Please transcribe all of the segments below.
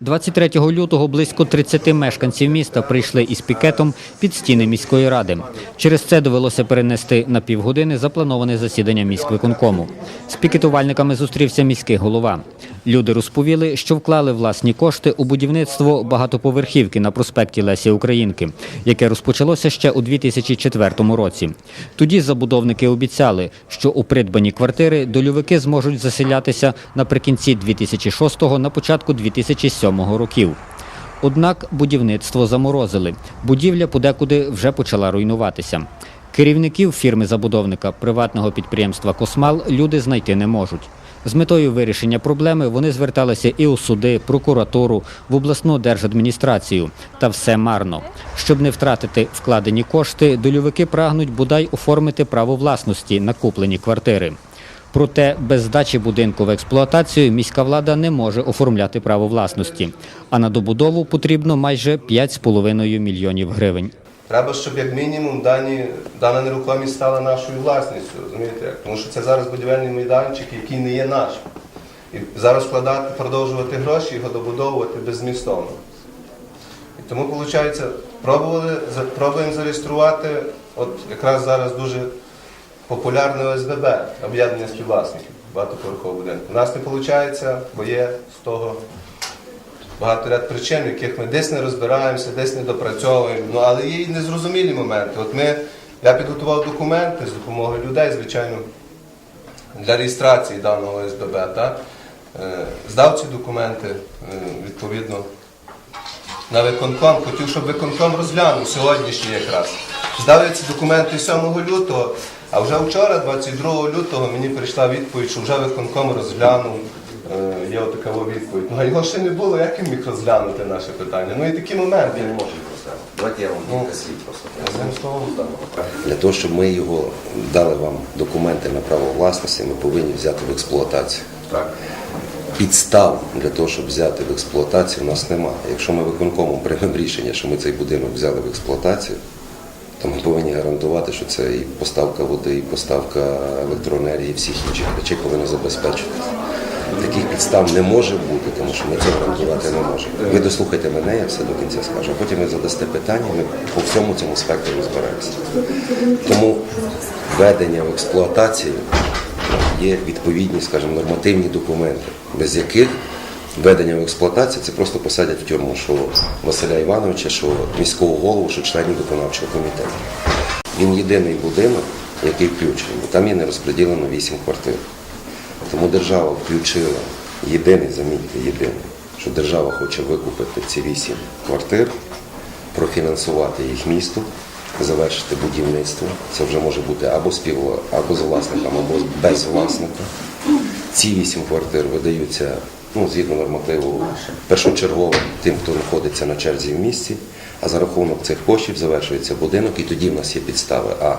23 лютого близько 30 мешканців міста прийшли із пікетом під стіни міської ради. Через це довелося перенести на півгодини заплановане засідання міськвиконкому. З пікетувальниками зустрівся міський голова. Люди розповіли, що вклали власні кошти у будівництво багатоповерхівки на проспекті Лесі Українки, яке розпочалося ще у 2004 році. Тоді забудовники обіцяли, що у придбані квартири дольовики зможуть заселятися наприкінці 2006 на початку 2007 років. Однак будівництво заморозили. Будівля подекуди вже почала руйнуватися. Керівників фірми-забудовника приватного підприємства Космал люди знайти не можуть. З метою вирішення проблеми вони зверталися і у суди, прокуратуру, в обласну держадміністрацію. Та все марно. Щоб не втратити вкладені кошти, дольовики прагнуть бодай оформити право власності на куплені квартири. Проте без здачі будинку в експлуатацію міська влада не може оформляти право власності. А на добудову потрібно майже 5,5 мільйонів гривень. Треба, щоб як мінімум дані, дана нерухомість стала нашою власністю, розумієте? Тому що це зараз будівельний майданчик, який не є наш. І зараз вкладати, продовжувати гроші, його добудовувати беззмістовно. І тому, виходить, пробували, пробуємо зареєструвати, от якраз зараз дуже популярне ОСББ, об'єднання співвласників багатоповерхового будинку. У нас не виходить, бо є з того багато ряд причин, яких ми десь не розбираємося, десь не допрацьовуємо. Ну але є і незрозумілі моменти. От ми, я підготував документи з допомогою людей, звичайно, для реєстрації даного СББ. Так? Е, Здав ці документи е, відповідно на виконком. Хотів, щоб виконком розглянув сьогоднішній якраз. Здав я ці документи 7 лютого, а вже вчора, 22 лютого, мені прийшла відповідь, що вже виконком розглянув. Е, Є отака відповідь. Ну а його ще не було, як він міг розглянути наше питання? Ну і такі моменти. Він не може розглянути. Давайте я вам кілька слів просто. Для того, щоб ми його дали вам документи на право власності, ми повинні взяти в експлуатацію. Так. Підстав для того, щоб взяти в експлуатацію, у нас немає. Якщо ми виконкомом приймемо рішення, що ми цей будинок взяли в експлуатацію, то ми повинні гарантувати, що це і поставка води, і поставка електроенергії, і всіх інших речей повинні забезпечуватися. Таких підстав не може бути, тому що ми це гарантувати не можемо. Ви дослухайте мене, я все до кінця скажу, потім ви задасте питання, ми по всьому цьому спектру розберемося. Тому введення в експлуатацію є відповідні, скажімо, нормативні документи, без яких введення в експлуатацію це просто посадять в тюрму, що Василя Івановича, що міського голову, що членів виконавчого комітету. Він єдиний будинок, який включений, там є не розподілено 8 квартир. Тому держава включила єдиний, замітьте, єдиний, що держава хоче викупити ці 8 квартир, профінансувати їх місту, завершити будівництво. Це вже може бути або спів, або з власником, або без власника. Ці 8 квартир видаються ну, згідно нормативу першочергово тим, хто знаходиться на черзі в місті, а за рахунок цих коштів завершується будинок, і тоді в нас є підстави А.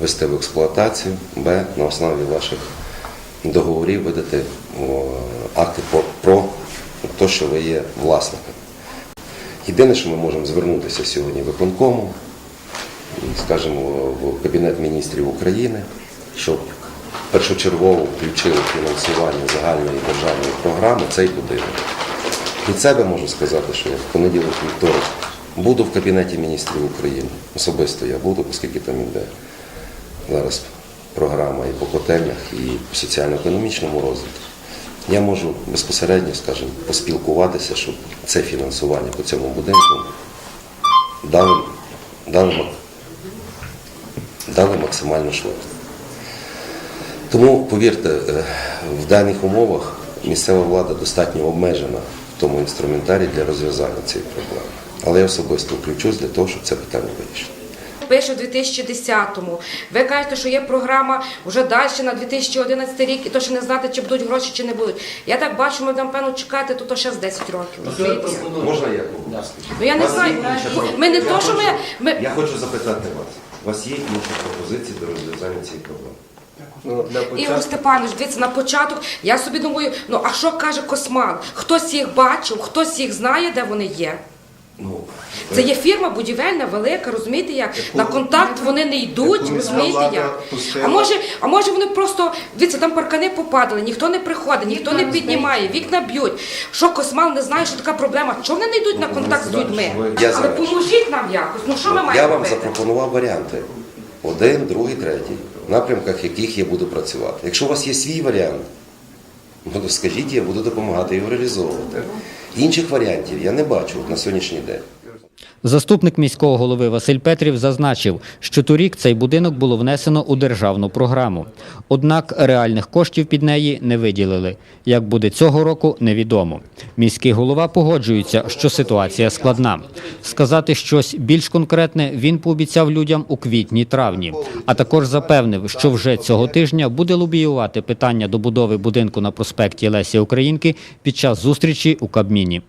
Вести в експлуатацію, Б. На основі ваших договорів видати акти про, те, що ви є власником. Єдине, що ми можемо звернутися сьогодні виконкому, скажімо, в Кабінет міністрів України, щоб першочергово включили фінансування загальної державної програми цей будинок. Від себе можу сказати, що я в понеділок вівторок буду в Кабінеті міністрів України. Особисто я буду, оскільки там іде зараз програма і по котельнях, і по соціально-економічному розвитку. Я можу безпосередньо, скажімо, поспілкуватися, щоб це фінансування по цьому будинку дали, дали, дали максимально швидко. Тому, повірте, е, в даних умовах місцева влада достатньо обмежена в тому інструментарі для розв'язання цієї проблеми. Але я особисто включусь для того, щоб це питання вирішити. Пише в 2010-му. Ви кажете, що є програма вже далі на 2011 рік, і то ще не знати, чи будуть гроші, чи не будуть. Я так бачу, ми напевно чекати тут ще з 10 років. розумієте? Можна я? Ну я не Вас знаю. Ми не Я то, що ми... Я хочу запитати вас. У вас є інші пропозиції до розв'язання цієї проблеми? Ну, для Ігор початку. Степанович, дивіться, на початок я собі думаю, ну а що каже Косман? Хтось їх бачив, хтось їх знає, де вони є. Ну, Це є фірма будівельна, велика, розумієте як? На контакт вони не йдуть, Яку міська розумієте влада як? пустила. А може, а може вони просто, дивіться, там паркани попадали, ніхто не приходить, ніхто не піднімає, вікна б'ють. Що Космал не знає, що така проблема? Чого вони не йдуть на контакт з людьми? Я Але завершу. поможіть нам якось. Ну що ми маємо Я вам робити? запропонував варіанти. Один, другий, третій, в напрямках яких я буду працювати. Якщо у вас є свій варіант, ну, скажіть, я буду допомагати його реалізовувати. Інших варіантів я не бачу на сьогоднішній день. Заступник міського голови Василь Петрів зазначив, що торік цей будинок було внесено у державну програму. Однак реальних коштів під неї не виділили. Як буде цього року, невідомо. Міський голова погоджується, що ситуація складна. Сказати щось більш конкретне він пообіцяв людям у квітні-травні, а також запевнив, що вже цього тижня буде лобіювати питання добудови будинку на проспекті Лесі Українки під час зустрічі у Кабміні.